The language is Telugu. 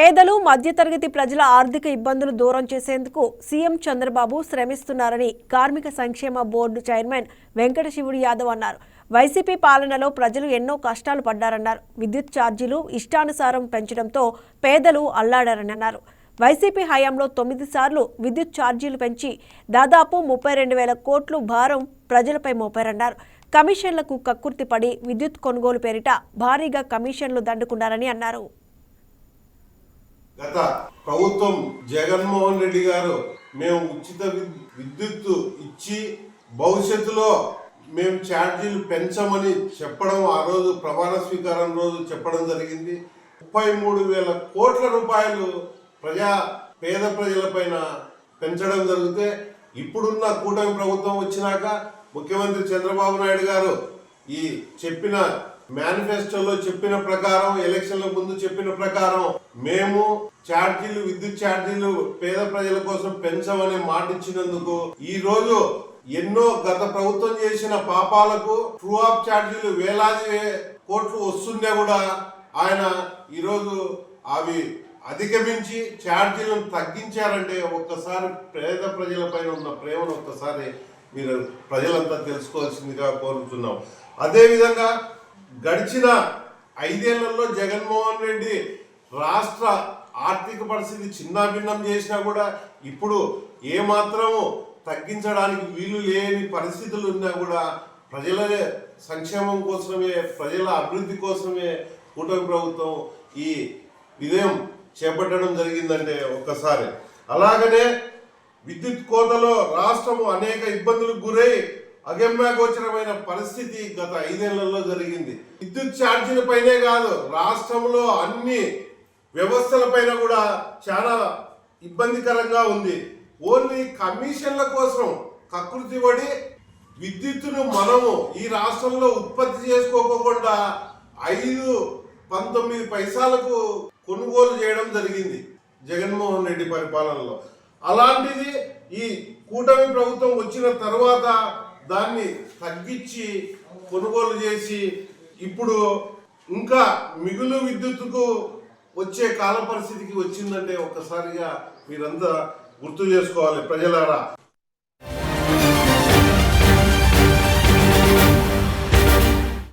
పేదలు మధ్యతరగతి ప్రజల ఆర్థిక ఇబ్బందులు దూరం చేసేందుకు సీఎం చంద్రబాబు శ్రమిస్తున్నారని కార్మిక సంక్షేమ బోర్డు చైర్మన్ వెంకట శివుడు యాదవ్ అన్నారు. వైసీపీ పాలనలో ప్రజలు ఎన్నో కష్టాలు పడ్డారన్నారు. విద్యుత్ ఛార్జీలు ఇష్టానుసారం పెంచడంతో పేదలు అల్లాడారని అన్నారు. వైసీపీ హయాంలో తొమ్మిది సార్లు విద్యుత్ ఛార్జీలు పెంచి దాదాపు ముప్పై రెండు వేల కోట్లు భారం ప్రజలపై మోపారన్నారు. కమిషన్లకు కక్కుర్తిపడి విద్యుత్ కొనుగోలు పేరిట భారీగా కమిషన్లు దండుకున్నారని అన్నారు. గత ప్రభుత్వం జగన్మోహన్ రెడ్డి గారు మేము ఉచిత విద్యుత్తు ఇచ్చి భవిష్యత్తులో మేము ఛార్జీలు పెంచమని చెప్పడం ఆ రోజు ప్రమాణ స్వీకారం రోజు చెప్పడం జరిగింది. ముప్పై మూడు వేల కోట్ల రూపాయలు ప్రజా పేద ప్రజలపైన పెంచడం జరిగితే ఇప్పుడున్న కూటమి ప్రభుత్వం వచ్చినాక ముఖ్యమంత్రి చంద్రబాబు నాయుడు గారు ఈ చెప్పిన మేనిఫెస్టోలో చెప్పిన ప్రకారం ఎలక్షన్ల ముందు చెప్పిన ప్రకారం మేము ఛార్జీలు విద్యుత్ ఛార్జీలు పేద ప్రజల కోసం పెంచమని మాట ఇచ్చినందుకు ఈ రోజు ఎన్నో గత ప్రభుత్వం చేసిన పాపాలకు ట్రూ ఆఫ్ ఛార్జీలు వేలాది కోట్లు వస్తుండే కూడా ఆయన ఈరోజు అవి అధిగమించి ఛార్జీలను తగ్గించారంటే ఒక్కసారి పేద ప్రజలపైన ఉన్న ప్రేమను ఒక్కసారి మీరు ప్రజలంతా తెలుసుకోవాల్సిందిగా కోరుతున్నాం. అదేవిధంగా గడిచిన ఐదేళ్ళలో జగన్మోహన్ రెడ్డి రాష్ట్ర ఆర్థిక పరిస్థితి చిన్నాభిన్నం చేసినా కూడా ఇప్పుడు ఏమాత్రము తగ్గించడానికి వీలు లేని పరిస్థితులు ఉన్నా కూడా ప్రజల సంక్షేమం కోసమే ప్రజల అభివృద్ధి కోసమే కూటమి ప్రభుత్వం ఈ విజయం చేపట్టడం జరిగిందంటే ఒక్కసారి. అలాగనే విద్యుత్ కోతలో రాష్ట్రము అనేక ఇబ్బందులకు గురై అగమ్యగోచరమైన పరిస్థితి గత ఐదేళ్ళలో జరిగింది. విద్యుత్ ఛార్జీల పైనే కాదు రాష్ట్రంలో అన్ని వ్యవస్థలపైన కూడా చాలా ఇబ్బందికరంగా ఉంది. ఓన్లీ కమిషన్ల కోసం కకృతి పడి విద్యుత్తును మనము ఈ రాష్ట్రంలో ఉత్పత్తి చేసుకోకుండా ఐదు పంతొమ్మిది పైసలకు కొనుగోలు చేయడం జరిగింది జగన్మోహన్ రెడ్డి పరిపాలనలో. అలాంటిది ఈ కూటమి ప్రభుత్వం వచ్చిన తర్వాత దాన్ని తగ్గించి కొనుగోలు చేసి ఇప్పుడు ఇంకా మిగులు విద్యుత్తుకు వచ్చే కాల పరిస్థితికి వచ్చిందంటే ఒక్కసారిగా మీరంతా గుర్తు చేసుకోవాలి ప్రజలారా.